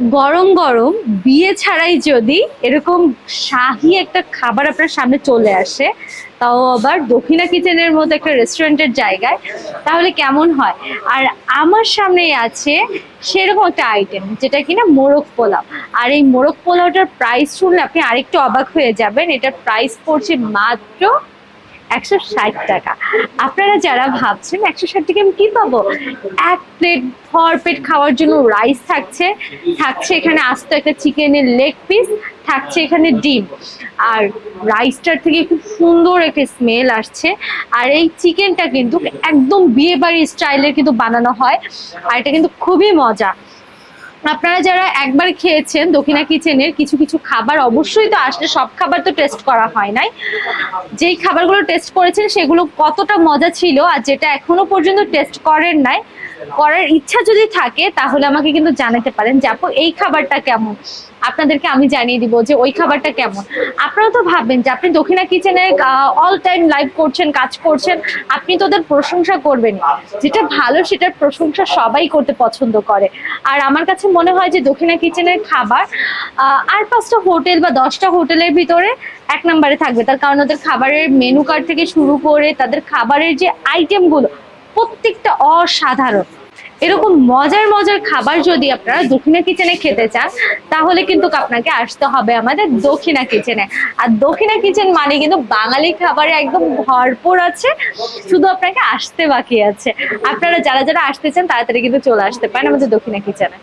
গরম গরম বিয়ে ছাড়াই যদি এরকম শাহি একটা খাবার আপনার সামনে চলে আসে, তাও আবার দক্ষিণা কিচেনের মতো একটা রেস্টুরেন্টের জায়গায়, তাহলে কেমন হয়? আর আমার সামনে আছে সেরকম একটা আইটেম যেটা কিনা মোরগ পোলাও। আর এই মোরগ পোলাওটার প্রাইস শুনলে আপনি আরেকটু অবাক হয়ে যাবেন, এটার প্রাইস পড়ছে মাত্র একশো ষাট টাকা। আপনারা যারা ভাবছেন একশো ষাট টাকা আমি কি পাবো? এক প্লেট ভর পেট খাওয়ার জন্য রাইস থাকছে থাকছে এখানে আস্ত একটা চিকেনের লেগ পিস, থাকছে এখানে ডিম। আর রাইসটার থেকে খুব সুন্দর একটা স্মেল আসছে। আর এই চিকেনটা কিন্তু একদম বিয়ে বাড়ির স্টাইলের কিন্তু বানানো হয়। আর এটা কিন্তু খুবই মজা। আপনারা যারা একবার খেয়েছেন দক্ষিণা কিচেনের কিছু কিছু খাবার, অবশ্যই তো আসলে সব খাবার তো টেস্ট করা হয় নাই। যেই খাবারগুলো টেস্ট করেছেন সেগুলো কতটা মজা ছিল আর যেটা এখনও পর্যন্ত টেস্ট করেন নাই, করার ইচ্ছা যদি থাকে তাহলে আমাকে কিন্তু জানাতে পারেন যে আপু, এই খাবারটা কেমন? আপনাদেরকে আমি জানিয়ে দিব যে ওই খাবারটা কেমন। আপনারা তো ভাববেন যে আপনি দক্ষিণা কিচেনে অল টাইম লাইভ করছেন, কাজ করছেন, আপনি তো ওদের প্রশংসা করবেন যেটা ভালো সেটার প্রশংসা সবাই করতে পছন্দ করে। আর আমার কাছে মনে হয় যে দক্ষিণা কিচেনের খাবার আর পাঁচটা হোটেল বা দশটা হোটেলের ভিতরে এক নম্বরে থাকবে। তার কারণ ওদের খাবারের মেনু কার্ড থেকে শুরু করে তাদের খাবারের যে আইটেমগুলো প্রত্যেকটা অসাধারণ। এরকম মজার মজার খাবার যদি আপনারা দক্ষিণা কিচেনে খেতে চান, তাহলে কিন্তু আপনাকে আসতে হবে আমাদের দক্ষিণা কিচেনে। আর দক্ষিণা কিচেন মানে কিন্তু বাঙালি খাবারে একদম ভরপুর আছে, শুধু আপনাকে আসতে বাকি আছে। আপনারা যারা যারা আসতে চান, তাড়াতাড়ি কিন্তু চলে আসতে পারেন আমাদের দক্ষিণা কিচেনে।